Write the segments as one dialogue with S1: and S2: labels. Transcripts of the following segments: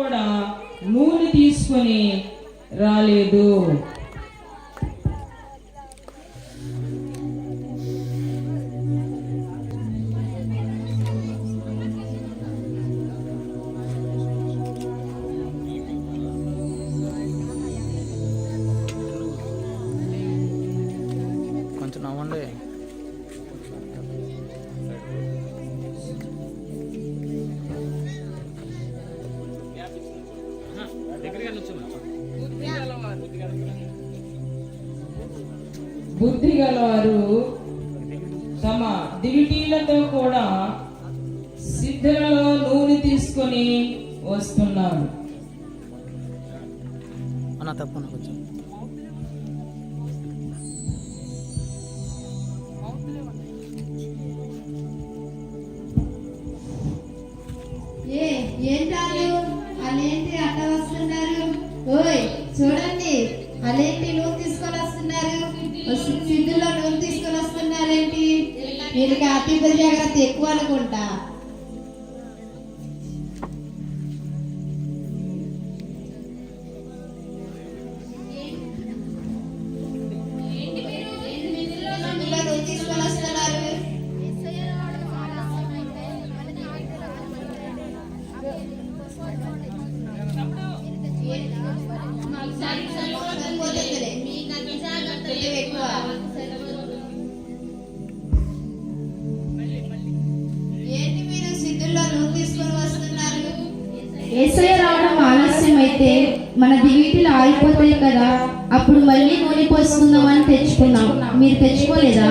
S1: కూడా నూనె తీసుకొని రాలేదు.
S2: హ్యాపీ బర్త్డే అక్కడ ఎక్కువ అనుకుంటా.
S3: ఎస్ఐ రావడం ఆలస్యమైతే మన దివిటీలు ఆగిపోతాయి కదా అప్పుడు మళ్ళీ నూనె పోసుకుందామని తెచ్చుకున్నాం. మీరు తెచ్చుకోలేదా?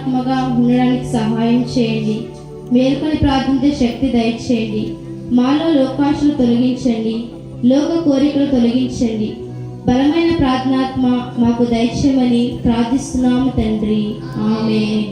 S3: ఆత్మగా ఉండడానికి సహాయం చేయండి. మేల్కొని ప్రార్థించే శక్తి దయచేయండి. మాలో లోకాశలు తొలగించండి. లోక కోరికలు తొలగించండి. బలమైన ప్రార్థనాత్మ మాకు దయచేయమని ప్రార్థిస్తున్నాము తండ్రి. ఆమె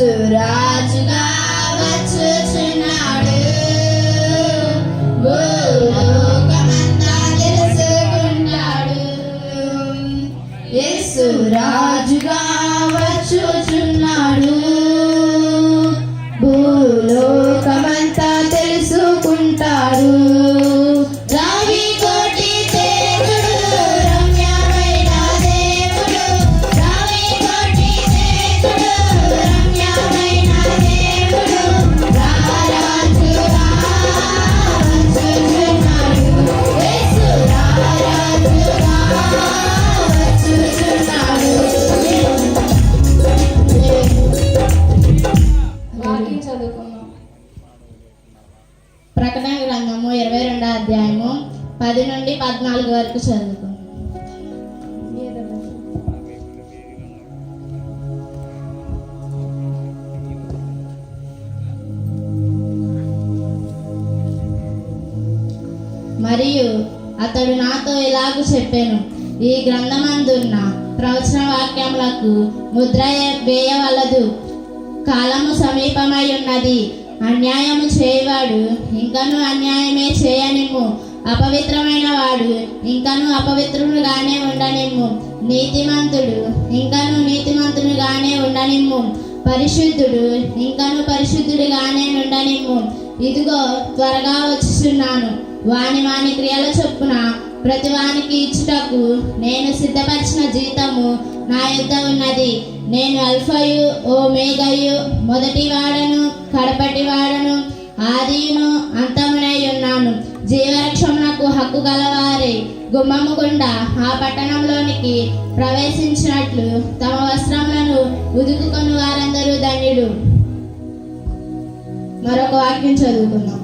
S4: యేసు రాజుగా వచ్చుచున్నాడు తెలుసుకుంటాడు. యేసు రాజుగా ప్రకటన గ్రంథము ఇరవై రెండో అధ్యాయము పది నుండి పద్నాలుగు వరకు చదువుకు. మరియు అతడు నాతో ఇలాగ చెప్పాను ఈ గ్రంథమందున్న ప్రవచన వాక్యములకు ముద్ర వేయవలదు. కాలము సమీపమై ఉన్నది. అన్యాయము చేయవాడు ఇంకను అన్యాయమే చేయనిమ్ము. అపవిత్రమైన వాడు ఇంకను అపవిత్రుడుగానే ఉండనిమ్ము. నీతిమంతుడు ఇంకను నీతిమంతుడుగానే ఉండనిమ్ము. పరిశుద్ధుడు ఇంకను పరిశుద్ధుడిగానే ఉండనిమ్ము. ఇదిగో త్వరగా వచ్చుచున్నాను. వాని వాని క్రియల చొప్పున ప్రతివానికి ఇచ్చుటకు నేను సిద్ధపరిచిన జీతము నా యుద్ధ ఉన్నది. నేను అల్ఫయు ఓ మేఘయు మొదటి వాడను కడపటి వాడను ఆదియును అంతమునై ఉన్నాను. జీవరక్షమునకు హక్కు గలవారే. గుమ్మము గుండా ఆ పట్టణంలోనికి ప్రవేశించినట్లు తమ వస్త్రములను ఉదుకుకొని వారందరూ ధన్యుడు మరొక వాక్యం చదువుకుందాం.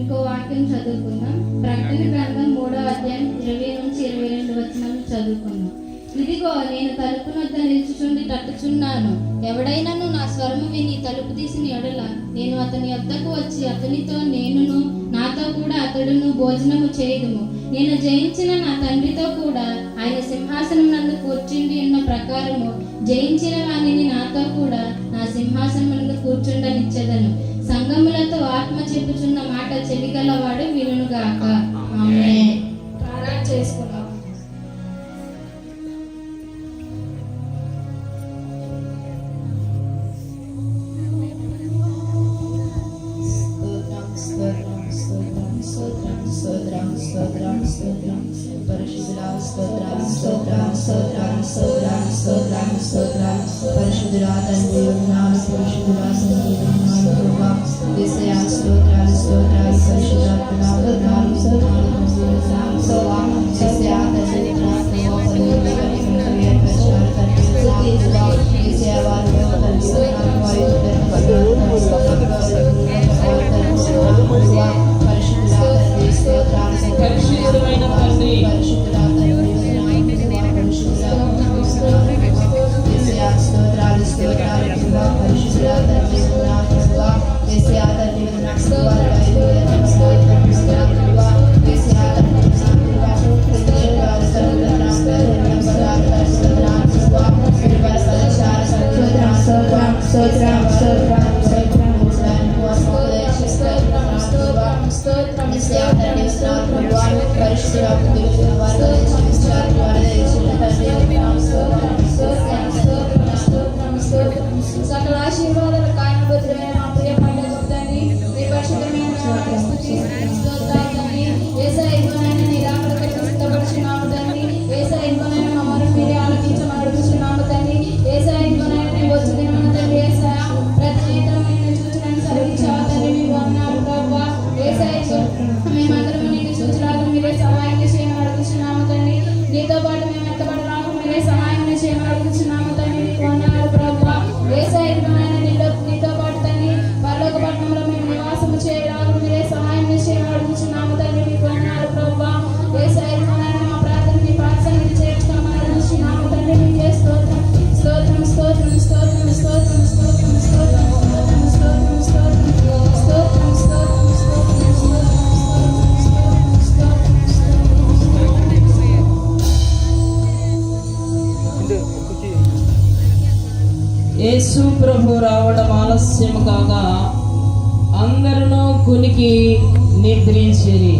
S5: ఇంకో వాక్యం చదువుకుందాం. ప్రకటన గ్రంథం మూడో అధ్యాయం ఇరవై నుంచి ఇరవై రెండు వచ్చిన చదువుకున్నాం ఇదిగో నేను తలుపు వద్ద నిల్చుచుండి తట్టుచున్నాను. ఎవడైనాను నా స్వరము విని తలుపు తీసిన ఎడల నేను అతని వద్దకు వచ్చి అతనితో నేనును నాతో కూడా అతడును భోజనము చేయదుము. నేను జయించిన నా తండ్రితో కూడా ఆయన సింహాసనం నందు కూర్చుండి ఉన్న ప్రకారము జయించిన వానిని నాతో కూడా నా సింహాసనం నందు కూర్చుండనిచ్చేదను. చెప్పుచున్న మాట చెవిగలవాడు వినుగాక
S3: ఆలస్యం కాగా అందరూ కునికి నిద్రించిరి.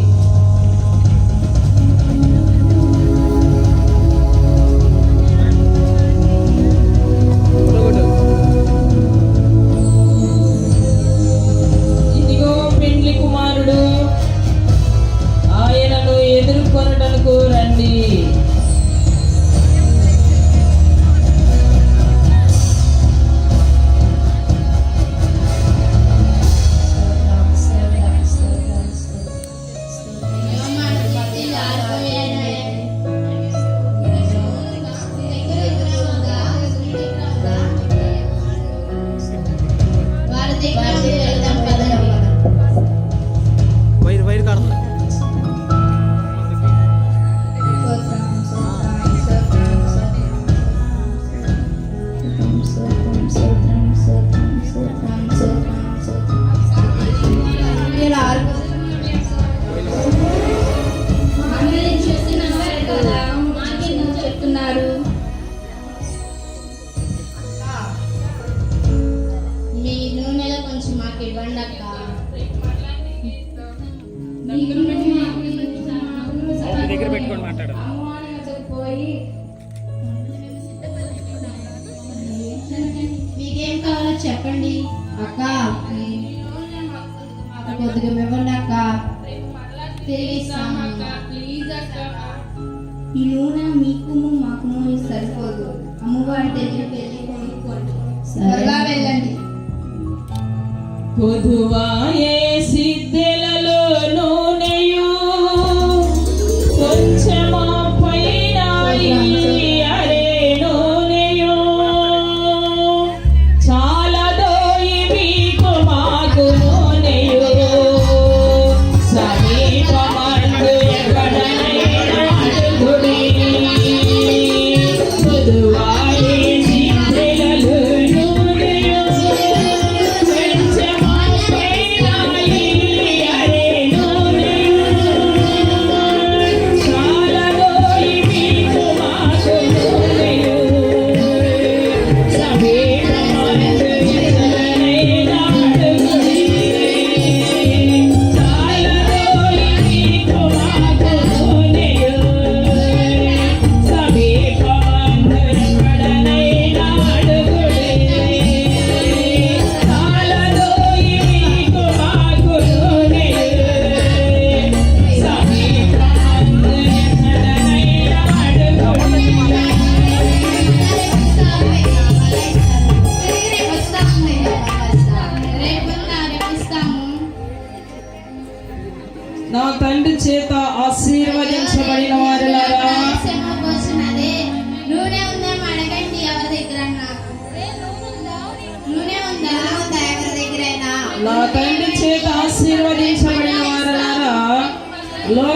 S3: பொதுவாயே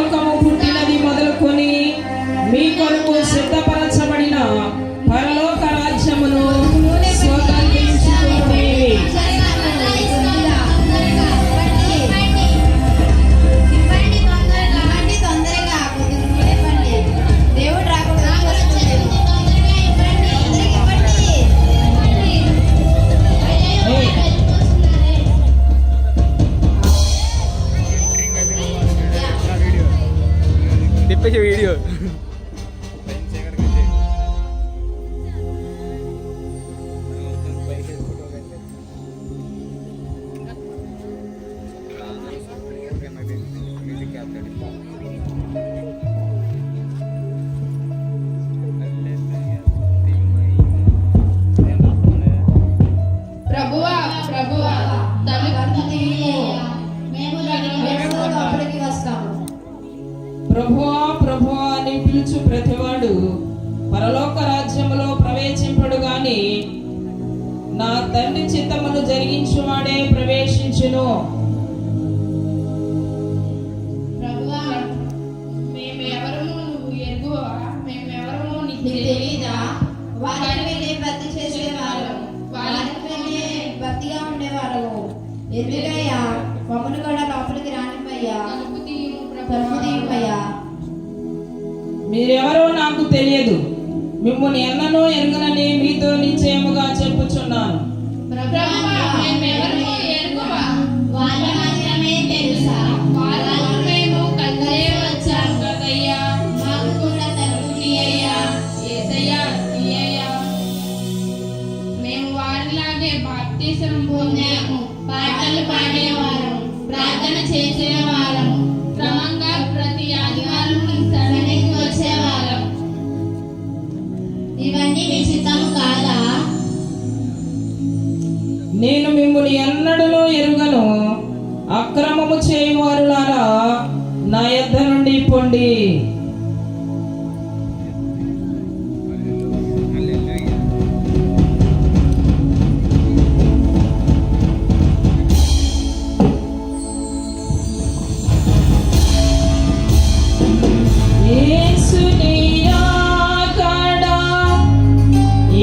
S3: లోకము పుట్టినది మొదలుకొని మీ కొరకు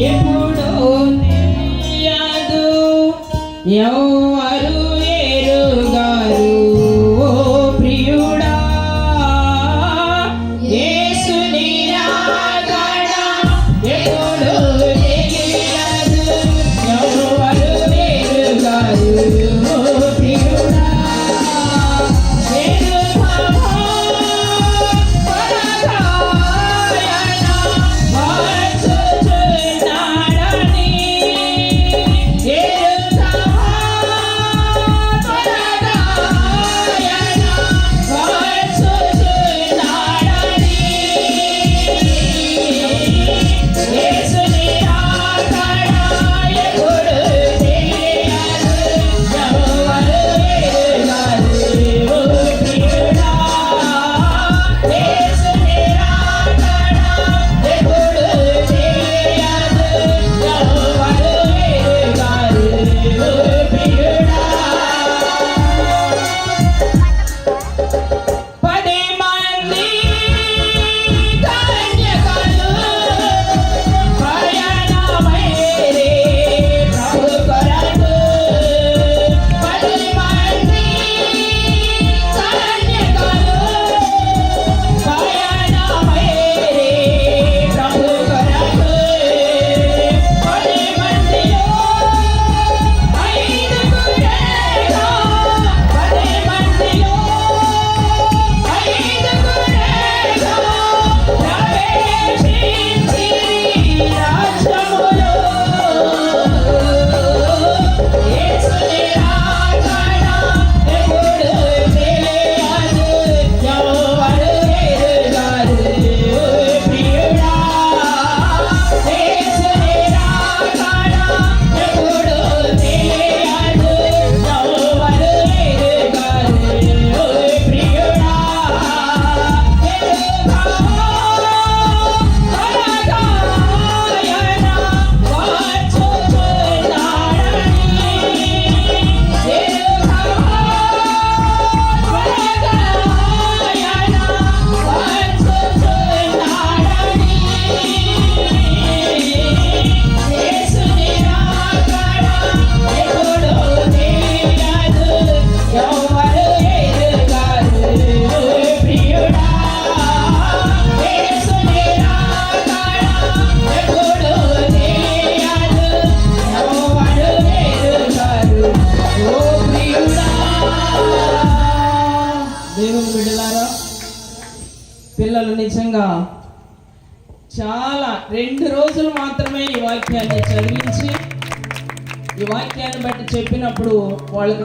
S3: ఎప్పుడో తెలియదు. ఎవరు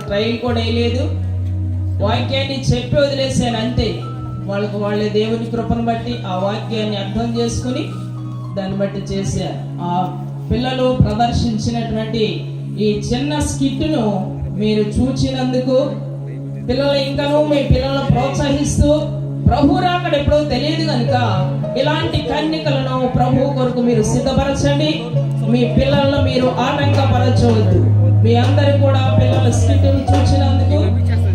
S3: ట్రైల్ కూడా వేయలేదు. వాక్యాన్ని చెప్పి వదిలేసాను అంతే. వాళ్ళకు వాళ్ళ దేవుని కృపను బట్టి ఆ వాక్యాన్ని అర్థం చేసుకుని దాన్ని బట్టి చేశారు ఆ పిల్లలు ప్రదర్శించినటువంటి ఈ చిన్న స్కిట్ను మీరు చూచినందుకు పిల్లలు ఇంకనూ మీ పిల్లలను ప్రోత్సహిస్తూ ప్రభు రాకడ ఎప్పుడో తెలియదు కనుక ఇలాంటి కన్నికలను ప్రభు కొరకు మీరు సిద్ధపరచండి. మీ పిల్లలను మీరు ఆటంకపరచవద్దు. మీ అందరు కూడా పిల్లల స్థితిని చూసినందుకు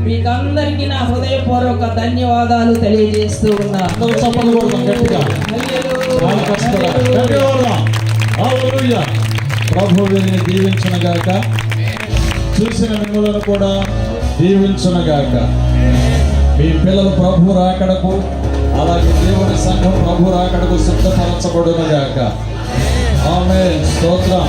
S3: మీకు అందరికి నా హృదయపూర్వక ధన్యవాదాలు తెలియజేస్తూ ఉన్నాను
S6: ప్రభు వీరిని దీవించునగాక. చూసిన మిమ్మలను కూడా దీవించునగాక. మీ పిల్లలు ప్రభు రాకడకు అలాగే దేవుని సంఘం ప్రభు రాకడకు సిద్ధపరచబడునగాక. ఆమె స్తోత్రం.